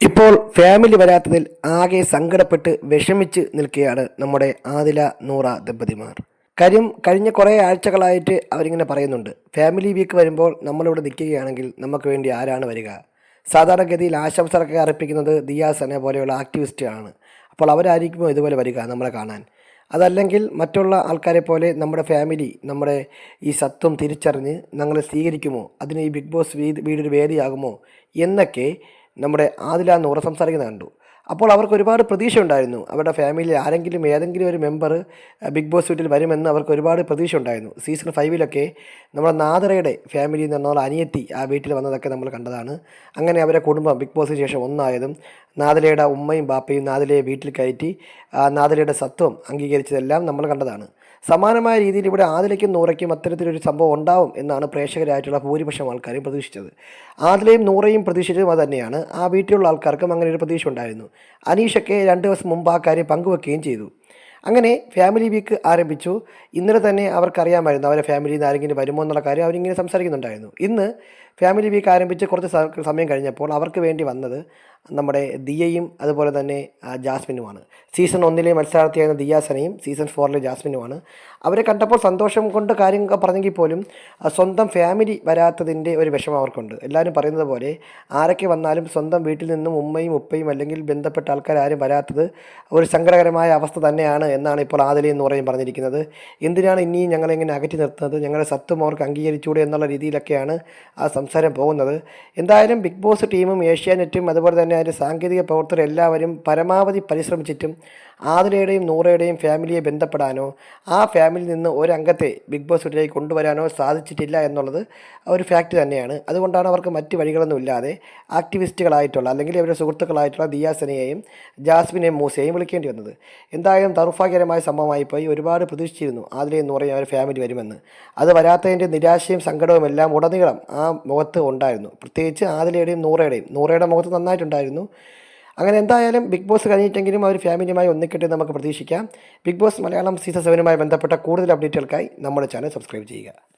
ഇപ്പോൾ ഫാമിലി വരാത്തതിൽ ആകെ സങ്കടപ്പെട്ട് വിഷമിച്ച് നിൽക്കുകയാണ് നമ്മുടെ ആദില നൂറ ദമ്പതിമാർ. കാര്യം കഴിഞ്ഞ കുറേ ആഴ്ചകളായിട്ട് അവരിങ്ങനെ പറയുന്നുണ്ട്. ഫാമിലി വീക്ക് വരുമ്പോൾ നമ്മളിവിടെ നിൽക്കുകയാണെങ്കിൽ നമുക്ക് വേണ്ടി ആരാണ് വരിക? സാധാരണഗതിയിൽ ആശംസകളൊക്കെ അർപ്പിക്കുന്നത് ദിയാസനെ പോലെയുള്ള ആക്ടിവിസ്റ്റാണ് അപ്പോൾ അവരായിരിക്കുമോ ഇതുപോലെ വരിക നമ്മളെ കാണാൻ? അതല്ലെങ്കിൽ മറ്റുള്ള ആൾക്കാരെ പോലെ നമ്മുടെ ഫാമിലി നമ്മുടെ ഈ സത്വം തിരിച്ചറിഞ്ഞ് ഞങ്ങളെ സ്വീകരിക്കുമോ? അതിന് ഈ ബിഗ് ബോസ് വീട് വീടൊരു വേദിയാകുമോ? എന്നൊക്കെ നമ്മുടെ ആദില നൂറ സംസാരിക്കുന്നത് കണ്ടു. അപ്പോൾ അവർക്ക് ഒരുപാട് പ്രതീക്ഷ ഉണ്ടായിരുന്നു അവരുടെ ഫാമിലിയിൽ ആരെങ്കിലും ഏതെങ്കിലും ഒരു മെമ്പർ ബിഗ് ബോസ് വീട്ടിൽ വരുമെന്ന് അവർക്ക് ഒരുപാട് പ്രതീക്ഷ ഉണ്ടായിരുന്നു സീസൺ ഫൈവിലൊക്കെ നമ്മുടെ നാദറയുടെ ഫാമിലിയിൽ നിന്നുള്ള അനിയത്തി ആ വീട്ടിൽ വന്നതൊക്കെ നമ്മൾ കണ്ടതാണ്. അങ്ങനെ അവരെ കുടുംബം ബിഗ് ബോസിന് ശേഷം ഒന്നായതും നാദലയുടെ ഉമ്മയും ബാപ്പയും നാദലയെ വീട്ടിൽ കയറ്റി നാദലയുടെ സത്വം അംഗീകരിച്ചതെല്ലാം നമ്മൾ കണ്ടതാണ്. സമാനമായ രീതിയിൽ ഇവിടെ ആദിലയ്ക്കും നൂറയ്ക്കും അത്തരത്തിലൊരു സംഭവം ഉണ്ടാവും എന്നാണ് പ്രേക്ഷകരായിട്ടുള്ള ഭൂരിപക്ഷം ആൾക്കാരും പ്രതീക്ഷിച്ചത്. ആദിലയും നൂറയും പ്രതീക്ഷിച്ചതും അത് തന്നെയാണ്. ആ വീട്ടിലുള്ള ആൾക്കാർക്കും അങ്ങനെ ഒരു പ്രതീക്ഷ ഉണ്ടായിരുന്നു. അനീഷൊക്കെ രണ്ട് ദിവസം മുമ്പ് ആ കാര്യം പങ്കുവെക്കുകയും ചെയ്തു. അങ്ങനെ ഫാമിലി വീക്ക് ആരംഭിച്ചു. ഇന്നലെ തന്നെ അവർക്കറിയാമായിരുന്നു അവരെ ഫാമിലിയിൽ നിന്ന് ആരെങ്കിലും വരുമോ എന്നുള്ള കാര്യം അവരിങ്ങനെ സംസാരിക്കുന്നുണ്ടായിരുന്നു. ഇന്ന് ഫാമിലി വീക്ക് ആരംഭിച്ച് കുറച്ച് സമയം കഴിഞ്ഞപ്പോൾ അവർക്ക് വേണ്ടി വന്നത് നമ്മുടെ ദിയയും അതുപോലെ തന്നെ ജാസ്മിനുമാണ്. സീസൺ ഒന്നിലെ മത്സരാർത്ഥിയായിരുന്ന ദിയാസനയും സീസൺ ഫോറിലെ ജാസ്മിനുമാണ്. അവരെ കണ്ടപ്പോൾ സന്തോഷം കൊണ്ട് കാര്യം പറഞ്ഞെങ്കിൽ പോലും സ്വന്തം ഫാമിലി വരാത്തതിന്റെ ഒരു വിഷമം അവർക്കുണ്ട്. എല്ലാവരും പറയുന്നത് പോലെ ആരൊക്കെ വന്നാലും സ്വന്തം വീട്ടിൽ നിന്നും ഉമ്മയും ഉപ്പയും അല്ലെങ്കിൽ ബന്ധപ്പെട്ട ആൾക്കാർ ആരും വരാത്തത് ഒരു സങ്കടകരമായ അവസ്ഥ തന്നെയാണ് എന്നാണ് ഇപ്പോൾ ആദലി എന്ന് പറയും പറഞ്ഞിരിക്കുന്നത്. എന്തിനാണ് ഇനിയും ഞങ്ങളെ ഇങ്ങനെ അകറ്റി നിർത്തുന്നത്? ഞങ്ങളുടെ സത്വം അവർക്ക് അംഗീകരിച്ചൂടെ എന്നുള്ള രീതിയിലൊക്കെയാണ് ആ സംസാരം പോകുന്നത്. എന്തായാലും ബിഗ് ബോസ് ടീമും ഏഷ്യാനെറ്റും അതുപോലെ തന്നെ അതിന്റെ സാങ്കേതിക പ്രവർത്തകർ എല്ലാവരും പരമാവധി പരിശ്രമിച്ചിട്ടും ആതിരയുടെയും നൂറയുടെയും ഫാമിലിയെ ബന്ധപ്പെടാനോ ആ ഫാമിലിയിൽ നിന്ന് ഒരംഗത്തെ ബിഗ് ബോസ് വീട്ടിലേക്ക് കൊണ്ടുവരാനോ സാധിച്ചിട്ടില്ല എന്നുള്ളത് ഒരു ഫാക്റ്റ് തന്നെയാണ്. അതുകൊണ്ടാണ് അവർക്ക് മറ്റ് വഴികളൊന്നും ഇല്ലാതെ ആക്ടിവിസ്റ്റുകളായിട്ടുള്ള അല്ലെങ്കിൽ അവരുടെ സുഹൃത്തുക്കളായിട്ടുള്ള ദിയാസനെയും ജാസ്മിനെയും മൂസയെയും വിളിക്കേണ്ടി വന്നത്. എന്തായാലും ദൗർഭാഗ്യകരമായ സംഭവമായി പോയി ഒരുപാട് പ്രതീക്ഷിച്ചിരുന്നു ആതിരയും നൂറയും അവർ ഫാമിലി വരുമെന്ന്. അത് വരാത്തതിന്റെ നിരാശയും സങ്കടവും എല്ലാം ഉടനീളം ആ മുഖത്ത് ഉണ്ടായിരുന്നു. പ്രത്യേകിച്ച് ആതിരയുടെയും നൂറയുടെയും നൂറയുടെ മുഖത്ത് നന്നായിട്ടുണ്ടായിരുന്നു. അങ്ങനെ എന്തായാലും ബിഗ് ബോസ് കഴിഞ്ഞിട്ടെങ്കിലും അവർ ഫാമിലിയുമായി ഒന്നിക്കട്ടെ നമുക്ക് പ്രതീക്ഷിക്കാം. ബിഗ് ബോസ് മലയാളം സീസൺ സെവനുമായി ബന്ധപ്പെട്ട കൂടുതൽ അപ്ഡേറ്റുകൾക്കായി നമ്മുടെ ചാനൽ സബ്സ്ക്രൈബ് ചെയ്യുക.